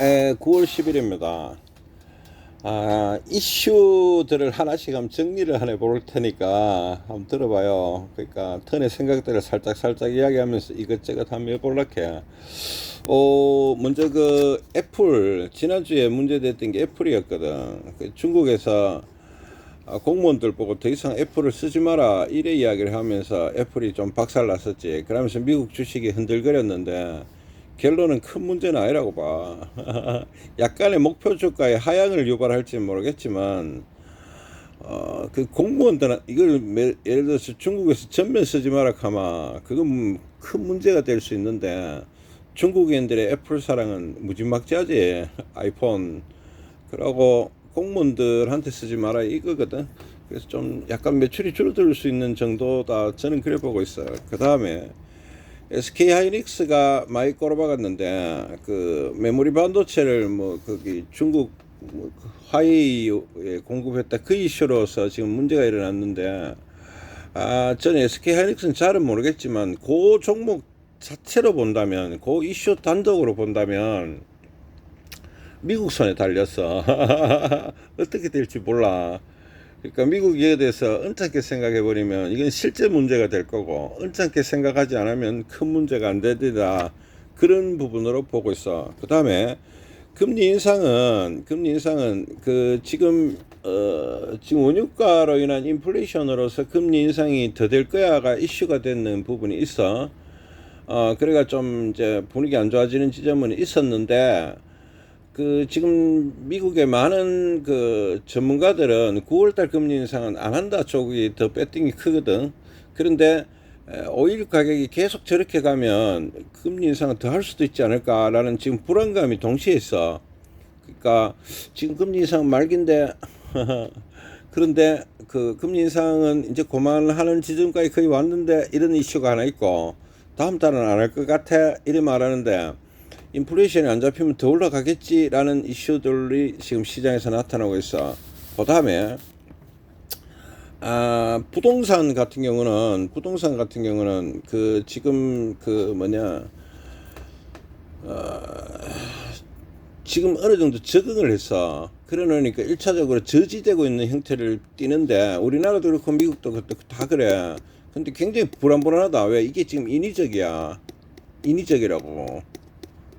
에, 9월 10일입니다. 아, 이슈들을 하나씩 한번 정리를 하나 볼 테니까 한번 들어봐요. 그러니까 턴의 생각들을 살짝 살짝 이야기하면서 이것저것 한번 해볼락해. 어, 먼저 그 애플 지난주에 문제됐던 게 애플이었거든. 그 중국에서 아, 공무원들 보고 더 이상 애플을 쓰지 마라 이래 이야기를 하면서 애플이 좀 박살 났었지. 그러면서 미국 주식이 흔들거렸는데 결론은 큰 문제는 아니라고 봐. 약간의 목표 주가의 하향을 유발할지 모르겠지만 어, 그 공무원들은 이걸 매- 예를 들어서 중국에서 전면 쓰지 마라 하마. 그건 큰 문제가 될 수 있는데 중국인들의 애플 사랑은 무지막지하지. 아이폰. 그러고 공무원들한테 쓰지 마라 이거거든. 그래서 좀 약간 매출이 줄어들 수 있는 정도다. 저는 그래 보고 있어요. 그 다음에 SK 하이닉스가 많이 꼬라박았는데 그 메모리 반도체를 뭐 거기 중국 뭐 화웨이에 공급했다. 그 이슈로서 지금 문제가 일어났는데 아 저는 SK 하이닉스는 잘은 모르겠지만 그 종목 자체로 본다면 그 이슈 단독으로 본다면 미국 손에 달렸어 어떻게 될지 몰라 그러니까 미국 이에 대해서 언짢게 생각해 버리면 이건 실제 문제가 될 거고 언짢게 생각하지 않으면 큰 문제가 안 되리라 그런 부분으로 보고 있어. 그 다음에 금리 인상은 금리 인상은 그 지금 어 지금 원유가로 인한 인플레이션으로서 금리 인상이 더 될 거야가 이슈가 되는 부분이 있어. 어 그래가 좀 이제 분위기 안 좋아지는 지점은 있었는데 그 지금 미국의 많은 그 전문가들은 9월달 금리 인상은 안 한다 쪽이 더 배팅이 크거든. 그런데 에, 오일 가격이 계속 저렇게 가면 금리 인상은 더할 수도 있지 않을까라는 지금 불안감이 동시에 있어. 그러니까 지금 금리 인상 말기인데 그런데 그 금리 인상은 이제 그만하는 지점까지 거의 왔는데 이런 이슈가 하나 있고 다음 달은 안 할 것 같아 이래 말하는데 인플레이션이 안 잡히면 더 올라가겠지라는 이슈들이 지금 시장에서 나타나고 있어. 그 다음에 아 부동산 같은 경우는 부동산 같은 경우는 그 지금 그 뭐냐 어, 지금 어느 정도 적응을 했어. 그러니까 일차적으로 저지되고 있는 형태를 띠는데 우리나라도 그렇고 미국도 그렇고 다 그래. 근데 굉장히 불안불안하다. 왜 이게 지금 인위적이야. 인위적이라고.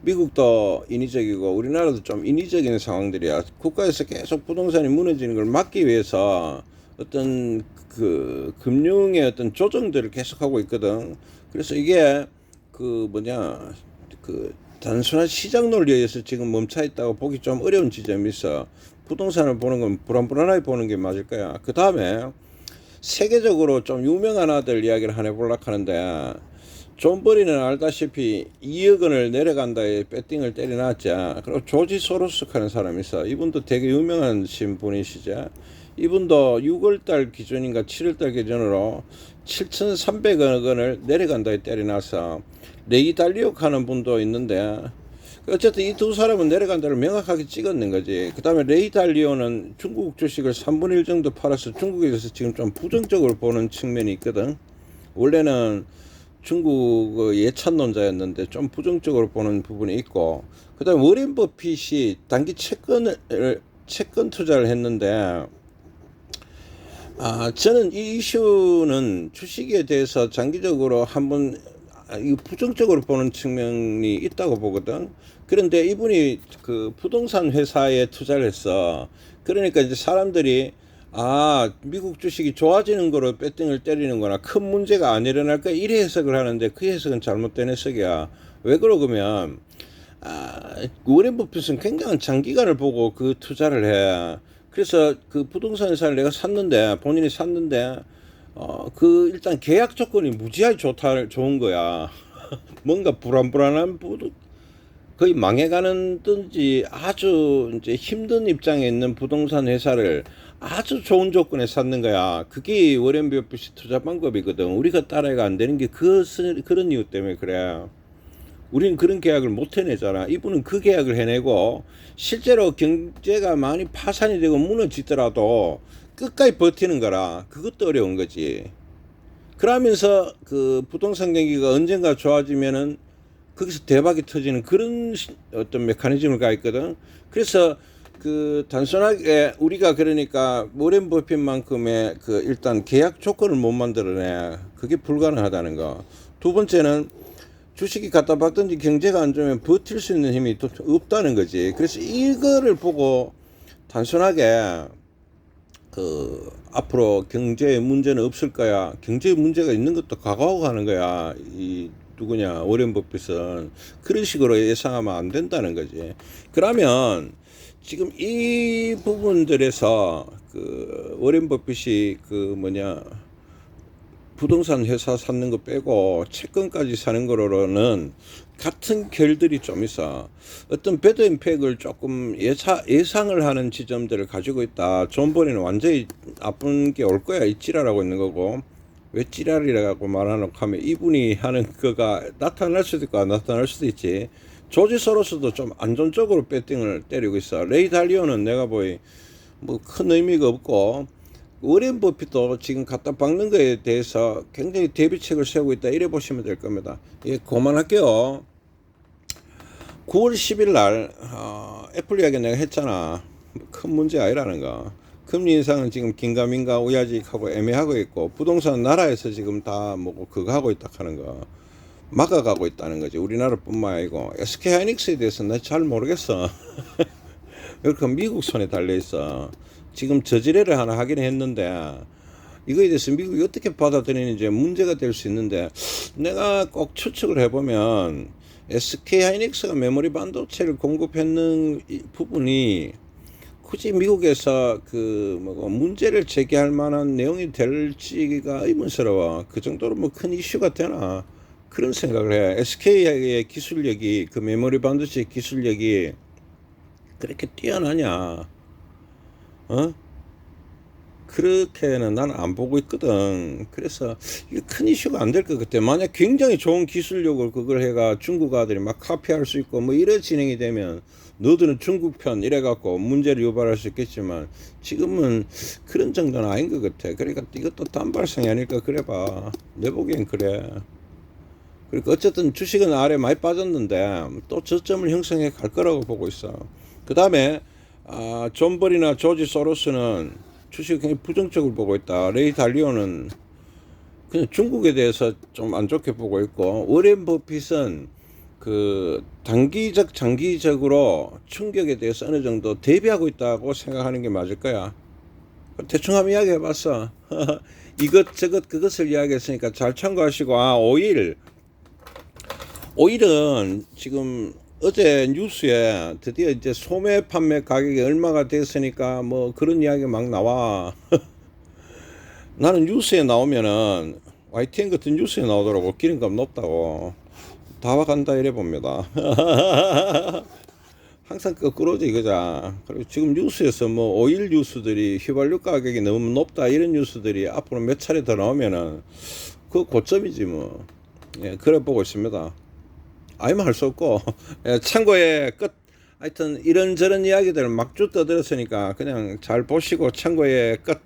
미국도 인위적이고 우리나라도 좀 인위적인 상황들이야. 국가에서 계속 부동산이 무너지는 걸 막기 위해서 어떤 그 금융의 어떤 조정들을 계속하고 있거든. 그래서 이게 그 뭐냐 그 단순한 시장 논리에 의해서 지금 멈춰 있다고 보기 좀 어려운 지점이 있어. 부동산을 보는 건 불안불안하게 보는 게 맞을 거야. 그 다음에 세계적으로 좀 유명한 아들 이야기를 하나 해보려고 하는데 존 버리는 알다시피 2억 원을 내려간다에 배팅을 때려놨자 그리고 조지 소로스 하는 사람이 있어 이분도 되게 유명한 분이시죠 이분도 6월달 기준인가 7월달 기준으로 7,300억 원을 내려간다에 때려놨어 레이 달리옥 하는 분도 있는데 어쨌든 이 두 사람은 내려간다를 명확하게 찍었는 거지. 그 다음에 레이 달리오는 중국 주식을 3분의 1 정도 팔아서 중국에서 지금 좀 부정적으로 보는 측면이 있거든. 원래는 중국 그 예찬론자였는데 좀 부정적으로 보는 부분이 있고, 그 다음에 워렌 버핏이 단기 채권을, 채권 투자를 했는데, 아, 저는 이 이슈는 주식에 대해서 장기적으로 한번 아, 이 부정적으로 보는 측면이 있다고 보거든. 그런데 이분이 그 부동산 회사에 투자를 했어. 그러니까 이제 사람들이 아, 미국 주식이 좋아지는 거로 배팅을 때리는 거나 큰 문제가 안 일어날 거야. 이래 해석을 하는데 그 해석은 잘못된 해석이야. 왜 그러냐면, 아, 워렌 버핏은 굉장한 장기간을 보고 그 투자를 해. 그래서 그 부동산 회사를 내가 샀는데, 본인이 샀는데, 어, 그 일단 계약 조건이 무지하게 좋다, 좋은 거야. 뭔가 불안불안한 부도, 거의 망해가는 든지 아주 이제 힘든 입장에 있는 부동산 회사를 아주 좋은 조건에 샀는 거야. 그게 워렌 버핏이 투자 방법이거든. 우리가 따라가 안 되는 게 그, 그런 이유 때문에 그래. 우리는 그런 계약을 못 해내잖아. 이분은 그 계약을 해내고 실제로 경제가 많이 파산이 되고 무너지더라도 끝까지 버티는 거라 그것도 어려운 거지. 그러면서 그 부동산 경기가 언젠가 좋아지면은 거기서 대박이 터지는 그런 시- 어떤 메커니즘을 가 있거든. 그래서 그 단순하게 우리가 그러니까 모렌 버핏만큼의 그 일단 계약 조건을 못 만들어내 그게 불가능하다는 거. 두 번째는 주식이 갖다 박든지 경제가 안 좋으면 버틸 수 있는 힘이 또 없다는 거지. 그래서 이거를 보고 단순하게 그 앞으로 경제에 문제는 없을 거야. 경제에 문제가 있는 것도 각오하고 가는 거야. 이 누구냐 워렌 버핏은 그런 식으로 예상하면 안 된다는 거지. 그러면 지금 이 부분들에서 그 워렌 버핏이 그 뭐냐 부동산 회사 사는 거 빼고 채권까지 사는 거로는 같은 결들이 좀 있어. 어떤 배드 임팩을 조금 예사, 예상을 하는 지점들을 가지고 있다. 존버리는 완전히 나쁜 게 올 거야. 이 찌랄하고 있는 거고. 왜 찌랄이라고 말하노 하면 이분이 하는 거가 나타날 수도 있고 안 나타날 수도 있지. 조지 소로스도 좀 안전적으로 배팅을 때리고 있어. 레이 달리오는 내가 보기 뭐큰 의미가 없고 워렌 버핏도 지금 갖다 박는 거에 대해서 굉장히 대비책을 세우고 있다 이래 보시면 될 겁니다. 예, 그만할게요. 9월 10일 날 어, 애플 이야기 내가 했잖아. 큰 문제 아니라는 거. 금리 인상은 지금 긴가민가 우야직하고 애매하고 있고 부동산 나라에서 지금 다 뭐 그거 하고 있다 하는 거 막아가고 있다는 거지. 우리나라뿐만 아니고 SK 하이닉스에 대해서 나잘 모르겠어. 이렇게 미국 손에 달려 있어. 지금 저지뢰를 하나 하긴 했는데 이거에 대해서 미국이 어떻게 받아들이는지 문제가 될 수 있는데 내가 꼭 추측을 해보면 SK 하이닉스가 메모리 반도체를 공급했는 이 부분이 굳이 미국에서 그 뭐고 문제를 제기할 만한 내용이 될지가 의문스러워. 그 정도로 뭐 큰 이슈가 되나 그런 생각을 해. SK의 기술력이 그 메모리 반도체 기술력이 그렇게 뛰어나냐? 어? 그렇게는 나는 안 보고 있거든. 그래서 이게 큰 이슈가 안 될 것 같아. 만약 굉장히 좋은 기술력을 그걸 해가 중국 아들이 막 카피할 수 있고 뭐 이런 진행이 되면 너들은 중국 편 이래갖고 문제를 유발할 수 있겠지만 지금은 그런 정도는 아닌 것 같아. 그러니까 이것도 단발성이 아닐까 그래 봐. 내 보기엔 그래. 그러니까 어쨌든 주식은 아래 많이 빠졌는데 또 저점을 형성해 갈 거라고 보고 있어. 그 다음에 아, 존 버리나 조지 소로스는 주식을 굉장히 부정적으로 보고 있다. 레이 달리오는 그냥 중국에 대해서 좀 안 좋게 보고 있고 워렌 버핏은 그 단기적 장기적으로 충격에 대해서 어느 정도 대비하고 있다고 생각하는 게 맞을 거야. 대충 한번 이야기해 봤어. 이것 저것 그것을 이야기했으니까 잘 참고하시고 아 오일 오일은 지금 어제 뉴스에 드디어 이제 소매 판매 가격이 얼마가 됐으니까 뭐 그런 이야기 막 나와. 나는 뉴스에 나오면은 YTN 같은 뉴스에 나오더라고 기름값 높다고 다 와 간다 이래 봅니다. 항상 거꾸로지 이거자. 그리고 지금 뉴스에서 뭐 오일 뉴스들이 휘발유 가격이 너무 높다 이런 뉴스들이 앞으로 몇 차례 더 나오면은 그 고점이지 뭐. 예, 그래 보고 있습니다. 아니면 할 수 없고 예, 참고에 끝. 하여튼 이런저런 이야기들 막쭉 떠들었으니까 그냥 잘 보시고 참고에 끝.